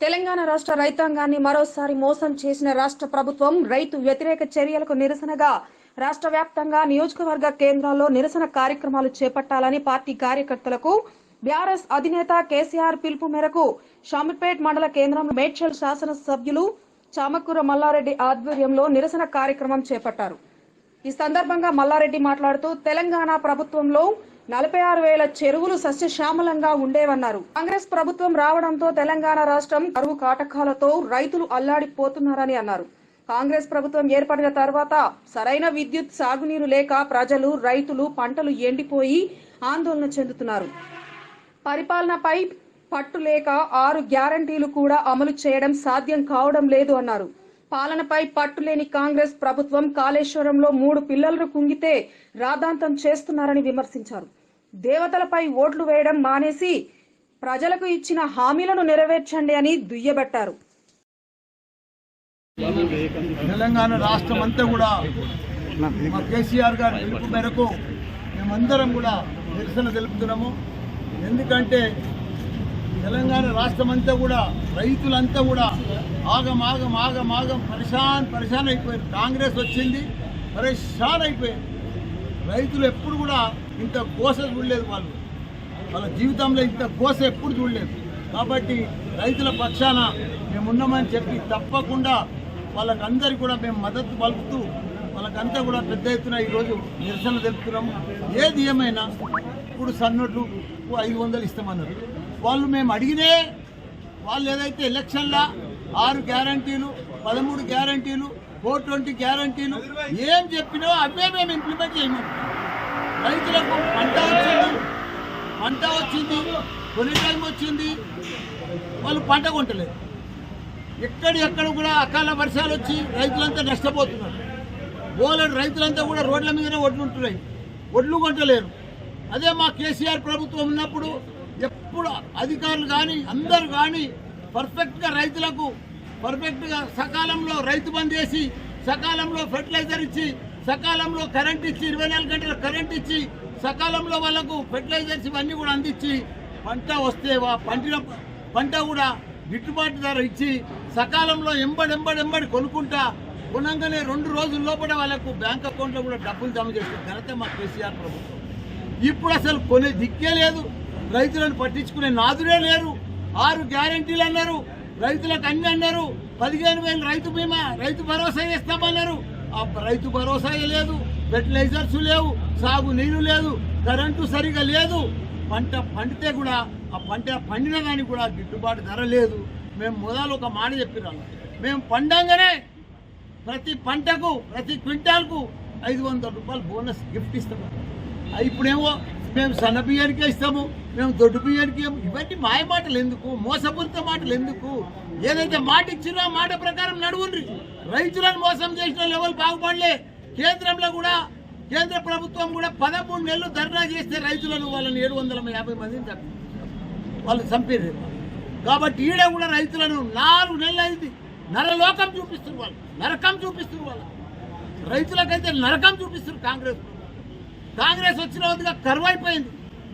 తెలంగాణ రాష్ట్ర రైతాంగాన్ని మరోసారి మోసం చేసిన రాష్ట్ర ప్రభుత్వం రైతు వ్యతిరేక చర్యలకు నిరసనగా రాష్ట్ర వ్యాప్తంగా నియోజకవర్గ కేంద్రాల్లో నిరసన కార్యక్రమాలు చేపట్టాలని పార్టీ కార్యకర్తలకు బీఆర్ఎస్ అధినేత కేసీఆర్ పిలుపు మేరకు షామిర్పేట్ మండల కేంద్రం మేడ్చల్ శాసనసభ్యులు చామకూర మల్లారెడ్డి ఆధ్వర్యంలో నిరసన కార్యక్రమం చేపట్టారు. ఈ సందర్భంగా మల్లారెడ్డి మాట్లాడుతూ తెలంగాణ ప్రభుత్వంలో నలభై ఆరు వేల చెరువులు సస్యశ్యామలంగా ఉండేవన్నారు. కాంగ్రెస్ ప్రభుత్వం రావడంతో తెలంగాణ రాష్ట్రం కరువు కాటకాలతో రైతులు అల్లాడిపోతున్నారని అన్నారు. కాంగ్రెస్ ప్రభుత్వం ఏర్పడిన తర్వాత సరైన విద్యుత్ సాగునీరు లేక ప్రజలు రైతులు పంటలు ఎండిపోయి ఆందోళన చెందుతున్నారు. పరిపాలనపై పట్టు లేక ఆరు గ్యారంటీలు కూడా అమలు చేయడం సాధ్యం కావడం లేదు అన్నారు. పాలనపై పట్టులేని కాంగ్రెస్ ప్రభుత్వం కాళేశ్వరంలో మూడు పిల్లలను కుంగితే రాదాంతం చేస్తున్నారని విమర్శించారు. దేవతలపై ఓట్లు వేయడం మానేసి ప్రజలకు ఇచ్చిన హామీలను నెరవేర్చండి అని దుయ్యబట్టారు. తెలంగాణ రాష్ట్రం అంతా కూడా మా కేసీఆర్ గారి పిలుపు మేరకు మేమందరం కూడా నిరసన తెలుపుతున్నాము. ఎందుకంటే తెలంగాణ రాష్ట్రం అంతా కూడా రైతులంతా కూడా ఆగం ఆగం ఆగం ఆగం పరిశాన్ పరిశాన్ అయిపోయారు. కాంగ్రెస్ వచ్చింది పరిశాన్ అయిపోయారు. రైతులు ఎప్పుడు కూడా ఇంత కోస చూడలేదు వాళ్ళు. వాళ్ళ జీవితంలో ఇంత కోస ఎప్పుడు చూడలేదు. కాబట్టి రైతుల పక్షాన మేమున్నామని చెప్పి తప్పకుండా వాళ్ళకందరికీ కూడా మేము మద్దతు పలుకుతూ వాళ్ళకంతా కూడా పెద్ద ఎత్తున ఈరోజు నిరసన తెలుపుతున్నాము. ఏది ఏమైనా ఇప్పుడు సన్నోట్లు ఐదు వందలు ఇస్తామన్నారు. వాళ్ళు మేము అడిగినే వాళ్ళు ఏదైతే ఎలక్షన్ల ఆరు గ్యారంటీలు పదమూడు గ్యారంటీలు ఫోర్ ట్వంటీ గ్యారంటీలు ఏం చెప్పినో అవే మేము ఇంప్లిమెంట్ చేయము రైతులకు పంట వచ్చింది. పంట వచ్చింది. కొన్ని టైం వచ్చింది. వాళ్ళు పంట కొంటలేదు ఎక్కడి ఎక్కడ కూడా అకాల వర్షాలు వచ్చి రైతులంతా నష్టపోతున్నారు. ఓలడు రైతులంతా కూడా రోడ్ల మీదనే ఒడ్లు ఉంటున్నాయి. ఒడ్లు కొంటలేరు అదే మా కేసీఆర్ ప్రభుత్వం ఉన్నప్పుడు ఎప్పుడు అధికారులు కానీ అందరు కానీ పర్ఫెక్ట్గా రైతులకు పర్ఫెక్ట్గా సకాలంలో రైతు బంద్ చేసి సకాలంలో ఫెర్టిలైజర్ ఇచ్చి సకాలంలో కరెంట్ ఇచ్చి ఇరవై నాలుగు గంటల కరెంట్ ఇచ్చి సకాలంలో వాళ్ళకు ఫెర్టిలైజర్స్ ఇవన్నీ కూడా అందించి పంట వస్తే వా- పండిన పంట కూడా గిట్టుబాటు ధర ఇచ్చి సకాలంలో ఎంబడి ఎంబడి ఎంబడి కొనుక్కుంటా కొనంగానే రెండు రోజుల లోపల వాళ్ళకు బ్యాంక్ అకౌంట్లో కూడా డబ్బులు జమ చేసిన ఘనత మా కేసీఆర్ ప్రభుత్వం. ఇప్పుడు అసలు కొనే దిక్కే లేదు. రైతులను పట్టించుకునే నాదుడే లేరు. ఆరు గ్యారంటీలు అన్నారు. రైతులకు అన్ని అన్నారు. పదిహేను వేలు రైతు బీమా రైతు భరోసా ఇస్తామన్నారు రైతు భరోసా లేదు ఫెర్టిలైజర్స్ లేవు సాగు నీరు లేదు కరెంటు సరిగా లేదు. పంట పండితే కూడా ఆ పంట పండిన దానికి కూడా గిట్టుబాటు ధర లేదు. మేము మొదలు ఒక మాట చెప్పినాము మేము పండంగానే ప్రతి పంటకు ప్రతి క్వింటాల్కు ఐదు వందల రూపాయలు బోనస్ గిఫ్ట్ ఇస్తాము ఇప్పుడేమో మేము సన్న బియ్యానికే ఇస్తాము మేము దొడ్డు బియ్యానికి ఇవన్నీ మాయ మాటలు ఎందుకు? మోసపూరిత మాటలు ఎందుకు? ఏదైతే మాట ఇచ్చినా ఆ మాట ప్రకారం నడువుండ్రి. రైతులను మోసం చేసిన లెవెల్ బాగుపడలే. కేంద్రంలో కూడా కేంద్ర ప్రభుత్వం కూడా పదమూడు నెలలు ధర్నా చేస్తే రైతులను వాళ్ళని ఏడు వందల యాభై మందిని చంపి వాళ్ళు చంపారు కాబట్టి ఈడ కూడా రైతులను నాలుగు నెలలు అయింది. నరలోకం చూపిస్తున్నారు వాళ్ళు. నరకం చూపిస్తున్నారు వాళ్ళు. రైతులకైతే నరకం చూపిస్తున్నారు కాంగ్రెస్. కాంగ్రెస్ వచ్చిన వద్దుగా కరువు అయిపోయింది.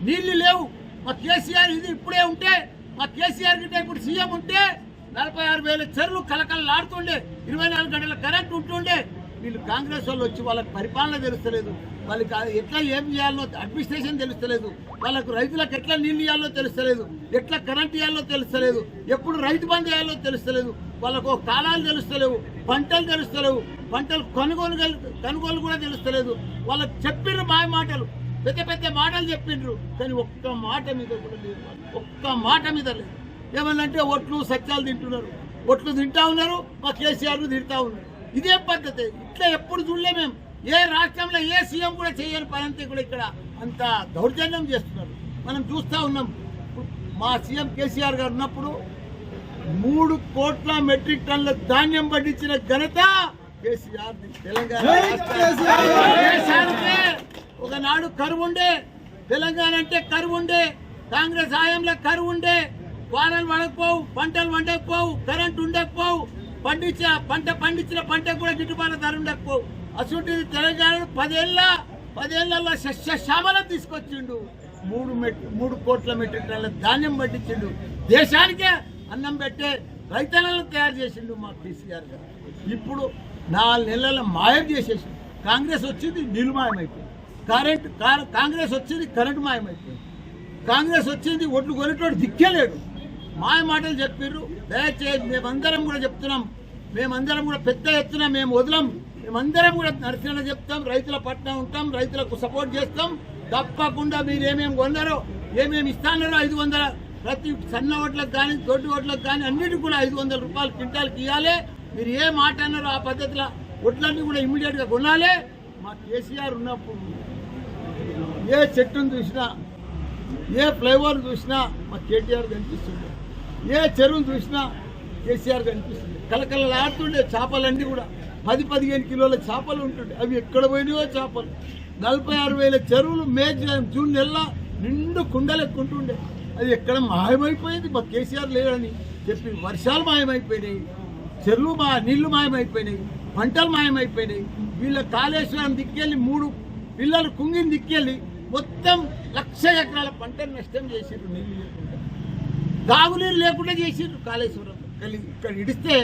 నీళ్ళు లేవు. మా కేసీఆర్ ఇది ఇప్పుడే ఉంటే మా కేసీఆర్ గిట్ట ఇప్పుడు సీఎం ఉంటే నలభై ఆరు వేల చెరువులు కలకలలాడుతుండే ఇరవై నాలుగు గంటల కరెంట్ ఉంటుండే. వీళ్ళు కాంగ్రెస్ వాళ్ళు వచ్చి వాళ్ళకి పరిపాలన తెలుస్తలేదు. వాళ్ళకి ఎట్లా ఏం చేయాలో అడ్మినిస్ట్రేషన్ తెలుస్తలేదు. వాళ్ళకు రైతులకు ఎట్లా నీళ్ళు ఇవ్వాలో తెలుస్తలేదు. ఎట్లా కరెంట్ ఇవ్వాలో తెలుస్తలేదు. ఎప్పుడు రైతు బంద్ చేయాలో తెలుస్తలేదు. వాళ్ళకు కాలాలు తెలుస్తలేవు పంటలు తెలుస్తలేవు. పంటలు కొనుగోలు కొనుగోలు కూడా తెలుస్తలేదు. వాళ్ళకి చెప్పిన మాయ మాటలు. పెద్ద పెద్ద మాటలు చెప్పిండ్రు కానీ ఒక్క మాట మీద కూడా లేదు. ఒక్క మాట మీద లేదు. ఏమన్నంటే ఒట్లు సత్యాలు తింటున్నారు. ఒట్లు తింటా ఉన్నారు మా కేసీఆర్ తింటా ఉన్నారు. ఇదే పద్ధతి. ఇట్లా ఎప్పుడు చూడలే మేము. ఏ రాష్ట్రంలో ఏ సీఎం కూడా చేయని పని అంతా కూడా ఇక్కడ అంత దౌర్జన్యం చేస్తున్నారు. మనం చూస్తూ ఉన్నాం. మా సీఎం కేసీఆర్ గారు ఉన్నప్పుడు మూడు కోట్ల మెట్రిక్ టన్నుల ధాన్యం పండించిన ఘనత కేసీఆర్. తెలంగాణ ఒకనాడు కరువు ఉండే తెలంగాణ అంటే కరువు ఉండే కాంగ్రెస్ హయాంలో కరువు ఉండే వానలు పడకపోవు పంటలు పండకపోవు కరెంట్ ఉండకపోవు. పండించిన పంట పండించిన పంట కూడా గిట్టుబాటు ధర ఉండకపోవు. అసలు తెలంగాణ పదేళ్ళ పదేళ్ళలో సస్య తీసుకొచ్చిండు. మూడు మూడు కోట్ల మెట్రిక్ టన్నుల ధాన్యం పట్టించిండు దేశానికే అన్నం పెట్టే రైతన్నలను తయారు చేసిండు మా కేసీఆర్ గారు. ఇప్పుడు నాలుగు నెలల మాయం చేసేసి కాంగ్రెస్ వచ్చింది నీళ్ళు మాయమైపోయింది. కరెంట్ కా- కాంగ్రెస్ వచ్చింది కరెంటు మాయమైపోయింది. కాంగ్రెస్ వచ్చింది ఒడ్లు కొనేటోడు దిక్కేలేడు మాయ మాటలు చెప్పిర్రు. దయచేసి మేమందరం కూడా చెప్తున్నాం. మేమందరం కూడా పెద్ద ఎత్తున మేము వదలం. మేమందరం కూడా నరసింహ చెప్తాం రైతుల పట్ల ఉంటాం రైతులకు సపోర్ట్ చేస్తాం. తప్పకుండా మీరు ఏమేమి కొన్నారో ఏమేమి ఇస్తానో ఐదు వందల ప్రతి సన్న ఓట్లకు కానీ తోటి ఓట్లకు కానీ అన్నిటికి కూడా ఐదు వందల రూపాయలు క్వింటాల్కి ఇవ్వాలి మీరు ఏ మాట అన్నారో ఆ పద్ధతిలో ఒట్లన్నీ కూడా ఇమ్మీడియట్గా కొనాలి. మా కేసీఆర్ ఉన్నప్పుడు ఏ చెట్టును చూసినా ఏ ఫ్లైఓవర్ చూసినా మా కేటీఆర్ కనిపిస్తుంది ఏ చెరువును చూసినా కేసీఆర్ కనిపిస్తుంది కలకలలాడుతుండే చేపలన్నీ కూడా. పది పదిహేను కిలోల చేపలు ఉంటుండే. అవి ఎక్కడ పోయినాయో చేపలు. నలభై ఆరు వేల చెరువులు మే జూన్ నెల నిండు కుండలెక్కుంటుండే. అది ఎక్కడ మాయమైపోయింది? మా కేసీఆర్ లేడని చెప్పి వర్షాలు మాయమైపోయినాయి. చెరువులు మా నీళ్ళు మాయమైపోయినాయి. పంటలు మాయమైపోయినాయి. వీళ్ళ కాళేశ్వరం దిక్కెళ్ళి మూడు పిల్లలు కుంగిని దిక్కెళ్ళి మొత్తం లక్ష ఎకరాల పంట నష్టం చేసిర్రు నీళ్ళు తాగునీరు లేకుండా చేసిండ్రు కాళేశ్వరం. కలిగి ఇక్కడ ఇడిస్తే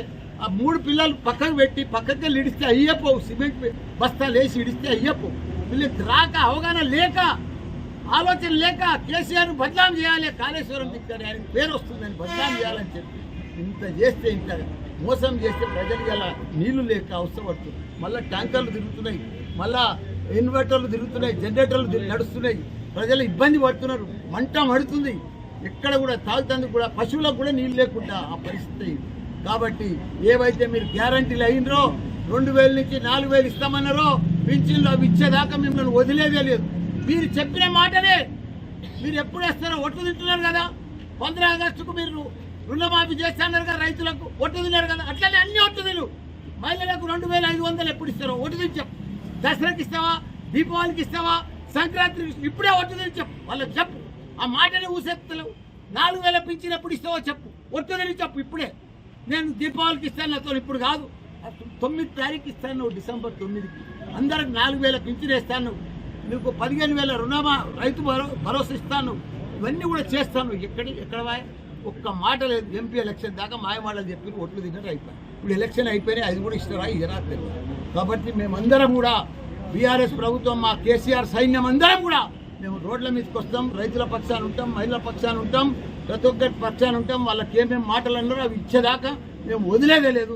ఆ మూడు పిల్లలు పక్కకు పెట్టి పక్కకి వెళ్ళి ఇడిస్తే అయ్యపోవు సిమెంట్ బస్తాలు వేసి ఇడిస్తే అయ్యపోవు వీళ్ళకి రాక అవగాహన లేక ఆలోచన లేక కేసీఆర్ బదనాం చేయాలి కాళేశ్వరం దిక్కారు ఆయన పేరు వస్తుందని బదనాం చేయాలని చెప్పి. ఇంత చేస్తే ఇంత మోసం చేస్తే ప్రజలు గల నీళ్ళు లేక అవసరపడుతుంది మళ్ళీ ట్యాంకర్లు తిరుగుతున్నాయి మళ్ళా ఇన్వర్టర్లు తిరుగుతున్నాయి జనరేటర్లు నడుస్తున్నాయి. ప్రజలు ఇబ్బంది పడుతున్నారు మంట మడుతుంది. ఎక్కడ కూడా తాగుతందుకు కూడా పశువులకు కూడా నీళ్ళు లేకుండా ఆ పరిస్థితి కాబట్టి ఏవైతే మీరు గ్యారంటీలు అయినరో రెండు వేల నుంచి నాలుగు వేలు ఇస్తామన్నారో పింఛన్లు అవి ఇచ్చేదాకా మిమ్మల్ని వదిలేదే లేదు. మీరు చెప్పిన మాటనే మీరు ఎప్పుడు వేస్తారో ఒట్టు తింటున్నారు కదా. పంద్ర ఆగస్టుకు మీరు రుణమాఫీ చేస్తున్నారు కదా రైతులకు ఒట్టు తిన్నారు కదా. అట్లనే అన్ని ఒట్టు తిను. మహిళలకు రెండు వేల ఐదు వందలు ఎప్పుడు ఇస్తారో ఒట్టు తెచ్చాం దసరాకి ఇస్తావా? దీపావళికి ఇస్తావా? సంక్రాంతికి ఇప్పుడే ఒట్టు తిని వాళ్ళకి చెప్పు. ఆ మాటని ఊసెత్తలేవు నాలుగు వేల పింఛన్ ఇస్తావో చెప్పు. ఒట్టు చెప్పు ఇప్పుడే. నేను దీపావళికి ఇస్తాను నాతో ఇప్పుడు కాదు. తొమ్మిది తారీఖు ఇస్తాను డిసెంబర్ తొమ్మిదికి. అందరికి నాలుగు వేల పింఛనేస్తాను నీకు పదిహేను వేల రుణమా రైతు భరో భరోసా ఇస్తాను. ఇవన్నీ కూడా చేస్తాను. ఎక్కడి ఎక్కడ ఒక్క మాట లేదు. ఎంపీ ఎలక్షన్ దాకా మాయమాటలు చెప్పి ఓట్లు తిన్నట్టు అయిపోయాయి ఇప్పుడు ఎలక్షన్ అయిపోయినాయి అది కూడా ఇస్తారా ఇది రాట్లేదు కాబట్టి మేమందరం కూడా బీఆర్ఎస్ ప్రభుత్వం మా కేసీఆర్ సైన్యం అందరం కూడా మేము రోడ్ల మీదకి వస్తాం రైతుల పక్షాన ఉంటాం మహిళల పక్షాన ఉంటాం ప్రతి ఒక్కటి పక్షాన ఉంటాం వాళ్ళకి ఏమేమి మాటలు అన్నారో అవి ఇచ్చేదాకా మేము వదిలేదే లేదు.